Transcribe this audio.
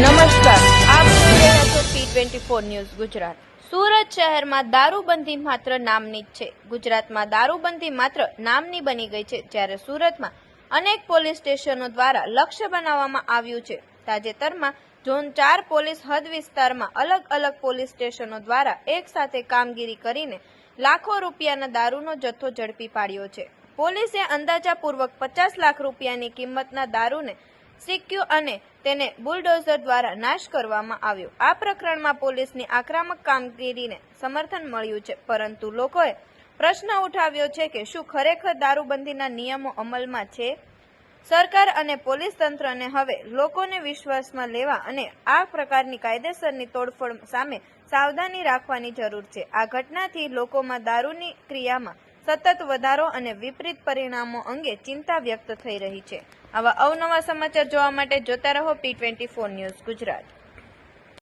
નમસ્કાર. આપ ન્યૂઝ ગુજરાત. સુરત શહેરમાં દારૂબંધી માત્ર નામની જ છે. ગુજરાતમાં દારૂબંધી માત્ર નામની બની ગઈ છે, જ્યારે સુરતમાં અનેક પોલીસ સ્ટેશનો દ્વારા લક્ષ્ય બનાવવામાં આવ્યું છે. તાજેતરમાં ઝોન ચાર પોલીસ હદ વિસ્તારમાં અલગ અલગ પોલીસ સ્ટેશનો દ્વારા એક સાથે કામગીરી કરીને લાખો રૂપિયાના દારૂનો જથ્થો ઝડપી પાડ્યો છે. પોલીસે અંદાજાપૂર્વક પચાસ લાખ રૂપિયાની કિંમતના દારૂને સિક્યુ અને તેને બુલડોઝર દ્વારા નાશ કરવામાં આવ્યો. આ પ્રકરણમાં પોલીસની આક્રમક કામગીરીને સમર્થન મળ્યું છે, પરંતુ લોકોએ પ્રશ્ન ઉઠાવ્યો છે કે શું ખરેખર દારૂબંધીના નિયમો અમલમાં છે? સરકાર અને પોલીસ તંત્રને હવે લોકોને વિશ્વાસમાં લેવા અને આ પ્રકારની કાયદેસરની તોડફોડ સામે સાવધાની રાખવાની જરૂર છે. આ ઘટનાથી લોકોમાં દારૂની ક્રિયામાં સતત વધારો અને વિપરીત પરિણામો અંગે ચિંતા વ્યક્ત થઈ રહી છે. આવા અવનવા સમાચાર જોવા માટે જોતા રહો P twenty four news Gujarat.